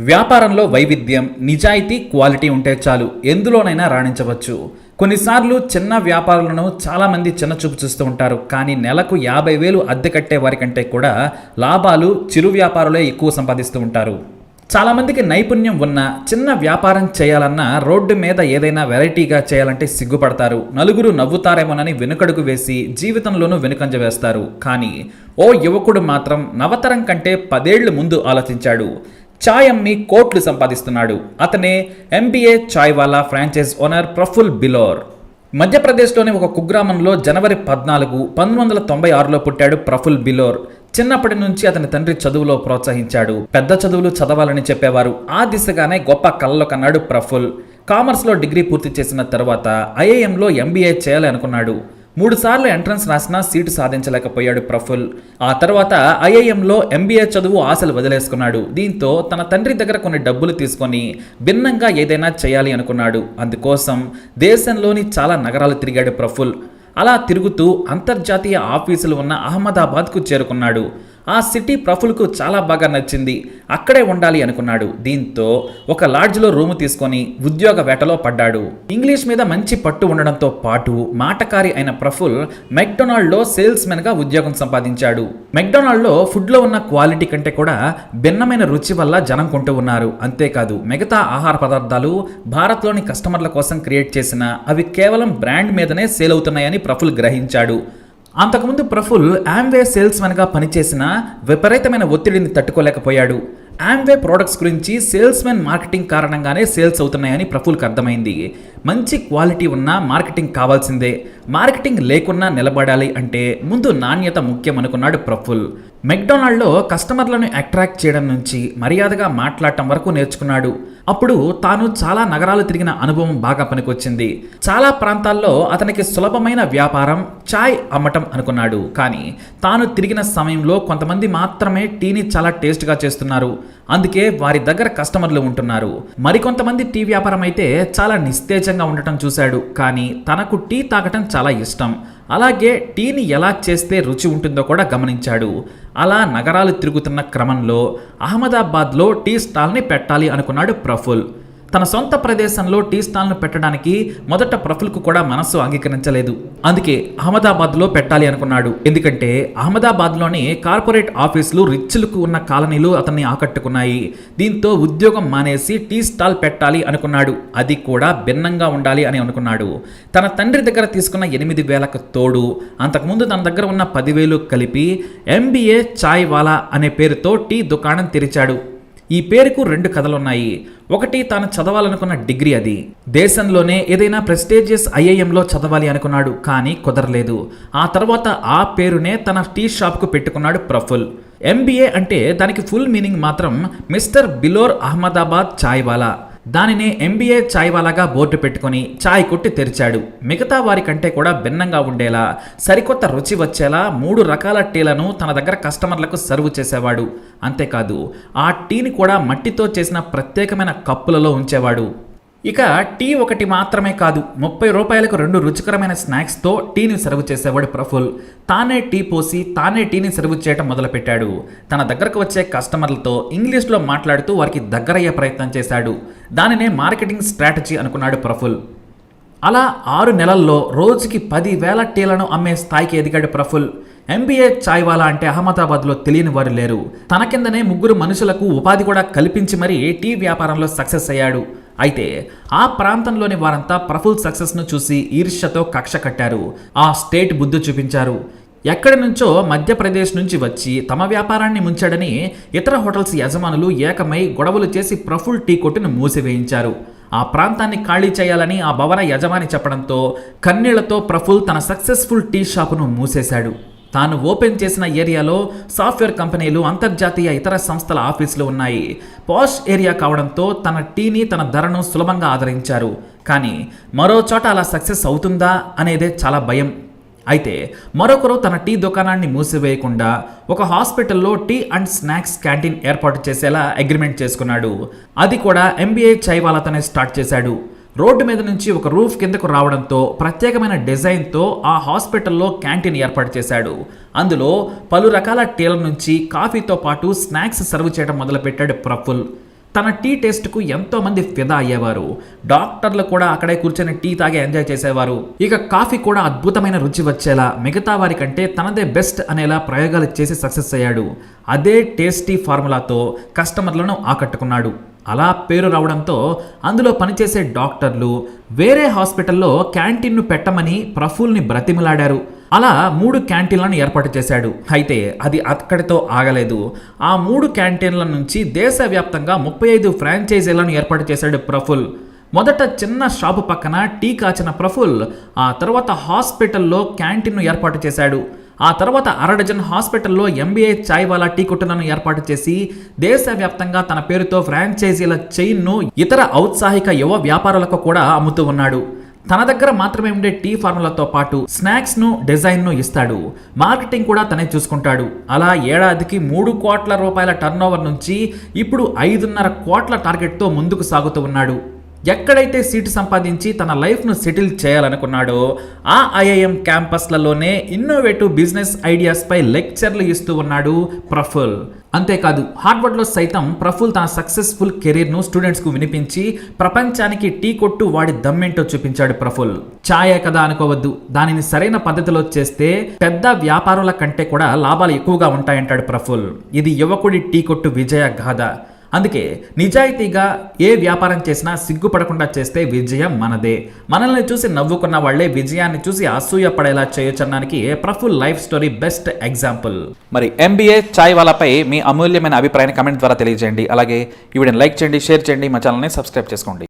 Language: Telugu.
వ్యాపారంలో వైవిధ్యం నిజాయితీ క్వాలిటీ ఉంటే చాలు. ఎందులోనైనా రాణించవచ్చు. కొన్నిసార్లు చిన్న వ్యాపారులను చాలామంది చిన్న చూపు చూస్తూ ఉంటారు. కానీ నెలకు యాభై వేలు అద్దె కట్టే వారికంటే కూడా లాభాలు చిరు వ్యాపారులే ఎక్కువ సంపాదిస్తూ ఉంటారు. చాలామందికి నైపుణ్యం ఉన్న చిన్న వ్యాపారం చేయాలన్నా రోడ్డు మీద ఏదైనా వెరైటీగా చేయాలంటే సిగ్గుపడతారు. నలుగురు నవ్వుతారేమోనని వెనుకడుగు వేసి జీవితంలోనూ వెనుకంజ వేస్తారు. కానీ ఓ యువకుడు మాత్రం నవతరం కంటే పదేళ్ళు ముందు ఆలోచించాడు. చాయ్ అమ్మి కోట్లు సంపాదిస్తున్నాడు. అతనే MBA Chai Wala franchise owner Prafull Billore. మధ్యప్రదేశ్లోని ఒక కుగ్రామంలో జనవరి పద్నాలుగు పంతొమ్మిది వందల తొంభై ఆరులో పుట్టాడు ప్రఫుల్ బిలోర్. చిన్నప్పటి నుంచి అతని తండ్రి చదువులో ప్రోత్సహించాడు. పెద్ద చదువులు చదవాలని చెప్పేవారు. ఆ దిశగానే గొప్ప కళ్ళలో కన్నాడు ప్రఫుల్. కామర్స్లో డిగ్రీ పూర్తి చేసిన తర్వాత ఐఐఎంలో ఎంబీఏ చేయాలనుకున్నాడు మూడుసార్లు మూడు సార్లు ఎంట్రన్స్ రాసినా సీటు సాధించలేకపోయాడు ప్రఫుల్. ఆ తర్వాత ఐఐఎంలో ఎంబీఏ చదువు ఆశలు వదిలేసుకున్నాడు. దీంతో తన తండ్రి దగ్గర కొన్ని డబ్బులు తీసుకొని భిన్నంగా ఏదైనా చేయాలి అనుకున్నాడు. అందుకోసం దేశంలోని చాలా నగరాలు తిరిగాడు ప్రఫుల్. అలా తిరుగుతూ అంతర్జాతీయ ఆఫీసులు ఉన్న అహ్మదాబాద్కు చేరుకున్నాడు. ఆ సిటీ ప్రఫుల్కు చాలా బాగా నచ్చింది. అక్కడే ఉండాలి అనుకున్నాడు. దీంతో ఒక లాడ్జ్లో రూము తీసుకొని ఉద్యోగ వేటలో పడ్డాడు. ఇంగ్లీష్ మీద మంచి పట్టు ఉండడంతో పాటు మాటకారి అయిన ప్రఫుల్ మెక్డొనాల్డ్లో సేల్స్ మెన్గా ఉద్యోగం సంపాదించాడు. మెక్డొనాల్డ్లో ఫుడ్లో ఉన్న క్వాలిటీ కంటే కూడా భిన్నమైన రుచి వల్ల జనం కొంటూ ఉన్నారు. అంతేకాదు మిగతా ఆహార పదార్థాలు భారత్లోని కస్టమర్ల కోసం క్రియేట్ చేసిన అవి కేవలం బ్రాండ్ మీదనే సేల్ అవుతున్నాయని ప్రఫుల్ గ్రహించాడు. అంతకుముందు ప్రఫుల్ ఆమ్వే సేల్స్మెన్గా పనిచేసిన విపరీతమైన ఒత్తిడిని తట్టుకోలేకపోయాడు. ఆమ్వే ప్రోడక్ట్స్ గురించి సేల్స్మెన్ మార్కెటింగ్ కారణంగానే సేల్స్ అవుతున్నాయని ప్రఫుల్కి అర్థమైంది. మంచి క్వాలిటీ ఉన్న మార్కెటింగ్ కావాల్సిందే. మార్కెటింగ్ లేకున్నా నిలబడాలి అంటే ముందు నాణ్యత ముఖ్యం అనుకున్నాడు ప్రఫుల్ మెక్డొనాల్డ్లో కస్టమర్లను అట్రాక్ట్ చేయడం నుంచి మర్యాదగా మాట్లాడటం వరకు నేర్చుకున్నాడు. అప్పుడు తాను చాలా నగరాలు తిరిగిన అనుభవం బాగా పనికొచ్చింది. చాలా ప్రాంతాల్లో అతనికి సులభమైన వ్యాపారం చాయ్ అమ్మటం అనుకున్నాడు. కానీ తాను తిరిగిన సమయంలో కొంతమంది మాత్రమే టీని చాలా టేస్ట్గా చేస్తున్నారు. అందుకే వారి దగ్గర కస్టమర్లు ఉంటున్నారు. మరికొంతమంది టీ వ్యాపారం అయితే చాలా నిస్తేజంగా ఉండటం చూశాడు. కానీ తనకు టీ తాగటం చాలా ఇష్టం. అలాగే టీని ఎలా చేస్తే రుచి ఉంటుందో కూడా గమనించాడు. అలా నగరాలు తిరుగుతున్న క్రమంలో అహ్మదాబాద్లో టీ స్టాల్ని పెట్టాలి అనుకున్నాడు ప్రఫుల్. తన సొంత ప్రదేశంలో టీ స్టాల్ను పెట్టడానికి మొదట ప్రఫుల్కు కూడా మనస్సు అంగీకరించలేదు. అందుకే అహ్మదాబాద్లో పెట్టాలి అనుకున్నాడు. ఎందుకంటే అహ్మదాబాద్లోని కార్పొరేట్ ఆఫీసులు రిచ్లకు ఉన్న కాలనీలు అతన్ని ఆకట్టుకున్నాయి. దీంతో ఉద్యోగం మానేసి టీ స్టాల్ పెట్టాలి అనుకున్నాడు. అది కూడా భిన్నంగా ఉండాలి అని అనుకున్నాడు. తన తండ్రి దగ్గర తీసుకున్న ఎనిమిది వేలకు తోడు అంతకుముందు తన దగ్గర ఉన్న పదివేలు కలిపి ఎంబీఏ చాయ్ వాలా అనే పేరుతో టీ దుకాణం తెరిచాడు. ఈ పేరుకు రెండు కథలున్నాయి. ఒకటి తాను చదవాలనుకున్న డిగ్రీ అది. దేశంలోనే ఏదైనా ప్రెస్టేజియస్ ఐఐఎంలో చదవాలి అనుకున్నాడు కానీ కుదరలేదు. ఆ తర్వాత ఆ పేరునే తన టీ షాప్కు పెట్టుకున్నాడు ప్రఫుల్. ఎంబీఏ అంటే దానికి ఫుల్ మీనింగ్ మాత్రం మిస్టర్ బిలోర్ అహ్మదాబాద్ చాయ్వాలా. దానినే ఎంబీఏ ఛాయ్వాలాగా బోర్డు పెట్టుకొని చాయ్ కొట్టి తెరిచాడు. మిగతా వారి కంటే కూడా భిన్నంగా ఉండేలా సరికొత్త రుచి వచ్చేలా మూడు రకాల టీలను తన దగ్గర కస్టమర్లకు సర్వ్ చేసేవాడు. అంతేకాదు ఆ టీని కూడా మట్టితో చేసిన ప్రత్యేకమైన కప్పులలో ఉంచేవాడు. ఇక టీ ఒకటి మాత్రమే కాదు ముప్పై రూపాయలకు రెండు రుచికరమైన స్నాక్స్తో టీని సర్వ్ చేసేవాడు ప్రఫుల్. తానే టీ పోసి తానే టీని సర్వ్ చేయటం మొదలుపెట్టాడు. తన దగ్గరకు వచ్చే కస్టమర్లతో ఇంగ్లీష్లో మాట్లాడుతూ వారికి దగ్గరయ్యే ప్రయత్నం చేశాడు. దానినే మార్కెటింగ్ స్ట్రాటజీ అనుకున్నాడు ప్రఫుల్. అలా ఆరు నెలల్లో రోజుకి పదివేల టీలను అమ్మే స్థాయికి ఎదిగాడు ప్రఫుల్. ఎంబీఏ చాయ్వాలా అంటే అహ్మదాబాద్లో తెలియని వారు లేరు. తన కిందనే ముగ్గురు మనుషులకు ఉపాధి కూడా కల్పించి మరీ టీ వ్యాపారంలో సక్సెస్ అయ్యాడు. అయితే ఆ ప్రాంతంలోని వారంతా ప్రఫుల్ సక్సెస్ను చూసి ఈర్ష్యతో కక్ష కట్టారు. ఆ స్టేట్ బుద్ధి చూపించారు. ఎక్కడి నుంచో మధ్యప్రదేశ్ నుంచి వచ్చి తమ వ్యాపారాన్ని ముంచాడని ఇతర హోటల్స్ యజమానులు ఏకమై గొడవలు చేసి ప్రఫుల్ టీ కొట్టును మూసివేయించారు. ఆ ప్రాంతాన్ని ఖాళీ చేయాలని ఆ భవన యజమాని చెప్పడంతో కన్నీళ్ళతో ప్రఫుల్ తన సక్సెస్ఫుల్ టీ షాపును మూసేశాడు. తాను ఓపెన్ చేసిన ఏరియాలో సాఫ్ట్వేర్ కంపెనీలు అంతర్జాతీయ ఇతర సంస్థల ఆఫీసులు ఉన్నాయి. పాష్ ఏరియా కావడంతో తన టీని తన ధరను సులభంగా ఆదరించారు. కానీ మరో చోట అలా సక్సెస్ అవుతుందా అనేదే చాలా భయం. అయితే మరొకరు తన టీ దుకాణాన్ని మూసివేయకుండా ఒక హాస్పిటల్లో టీ అండ్ స్నాక్స్ క్యాంటీన్ ఏర్పాటు చేసేలా అగ్రిమెంట్ చేసుకున్నాడు. అది కూడా ఎంబీఏ చైవాలతోనే స్టార్ట్ చేశాడు. రోడ్డు మీద నుంచి ఒక రూఫ్ కిందకు రావడంతో ప్రత్యేకమైన డిజైన్తో ఆ హాస్పిటల్లో క్యాంటీన్ ఏర్పాటు చేశాడు. అందులో పలు రకాల టీల నుంచి కాఫీతో పాటు స్నాక్స్ సర్వ్ చేయడం మొదలుపెట్టాడు ప్రఫుల్. తన టీ టేస్ట్కు ఎంతోమంది ఫిదా అయ్యేవారు. డాక్టర్లు కూడా అక్కడే కూర్చొని టీ తాగి ఎంజాయ్ చేసేవారు. ఇక కాఫీ కూడా అద్భుతమైన రుచి వచ్చేలా మిగతా వారి కంటే తనదే బెస్ట్ అనేలా ప్రయోగాలు చేసి సక్సెస్ అయ్యాడు. అదే టేస్టీ ఫార్ములాతో కస్టమర్లను ఆకట్టుకున్నాడు. అలా పేరు రావడంతో అందులో పనిచేసే డాక్టర్లు వేరే హాస్పిటల్లో క్యాంటీన్ను పెట్టమని ప్రఫుల్ని బ్రతిమలాడారు. అలా మూడు క్యాంటీన్లను ఏర్పాటు చేశాడు. అయితే అది అక్కడితో ఆగలేదు. ఆ మూడు క్యాంటీన్ల నుంచి దేశవ్యాప్తంగా ముప్పై ఐదు ఫ్రాంచైజీలను ఏర్పాటు చేశాడు ప్రఫుల్. మొదట చిన్న షాపు పక్కన టీ కాచిన ప్రఫుల్ ఆ తర్వాత హాస్పిటల్లో క్యాంటీన్ను ఏర్పాటు చేశాడు. ఆ తర్వాత అరడజన్ హాస్పిటల్లో ఎంబీఏ చాయ్వాలా టీ కొట్టులను ఏర్పాటు చేసి దేశవ్యాప్తంగా తన పేరుతో ఫ్రాంచైజీల చైన్ను ఇతర ఔత్సాహిక యువ వ్యాపారులకు కూడా అమ్ముతూ ఉన్నాడు. తన దగ్గర మాత్రమే ఉండే టీ ఫార్ములతో పాటు స్నాక్స్ను డిజైన్ను ఇస్తాడు. మార్కెటింగ్ కూడా తనే చూసుకుంటాడు. అలా ఏడాదికి మూడు కోట్ల రూపాయల టర్నోవర్ నుంచి ఇప్పుడు ఐదున్నర కోట్ల టార్గెట్తో ముందుకు సాగుతూ ఉన్నాడు. ఎక్కడైతే సీటు సంపాదించి తన లైఫ్ను సెటిల్ చేయాలనుకున్నాడో ఆ ఐఐఎం క్యాంపస్లలోనే ఇన్నోవేటివ్ బిజినెస్ ఐడియాస్పై లెక్చర్లు ఇస్తూ ఉన్నాడు ప్రఫుల్. అంతేకాదు హార్వర్డ్లో సైతం ప్రఫుల్ తన సక్సెస్ఫుల్ కెరీర్ను స్టూడెంట్స్కు వినిపించి ప్రపంచానికి టీ కొట్టు వాడి దమ్మేంటో చూపించాడు ప్రఫుల్. ఛాయే కదా అనుకోవద్దు దానిని సరైన పద్ధతిలో చేస్తే పెద్ద వ్యాపారుల కంటే కూడా లాభాలు ఎక్కువగా ఉంటాయంటాడు ప్రఫుల్. ఇది యువకుడి టీ కొట్టు విజయ గాథ. అందుకే నిజాయితీగా ఏ వ్యాపారం చేసినా సిగ్గుపడకుండా చేస్తే విజయం మనదే. మనల్ని చూసి నవ్వుకున్న వాళ్ళే విజయాన్ని చూసి అసూయపడేలా చేయొచ్చనడానికి Prafull life story best example. మరి ఎంబీఏ చాయ్ వాళ్ళపై మీ అమూల్యమైన అభిప్రాయాన్ని కమెంట్ ద్వారా తెలియజేయండి. అలాగే ఈ వీడియోని లైక్ చేయండి షేర్ చేయండి. మా ఛానల్ని సబ్స్క్రైబ్ చేసుకోండి.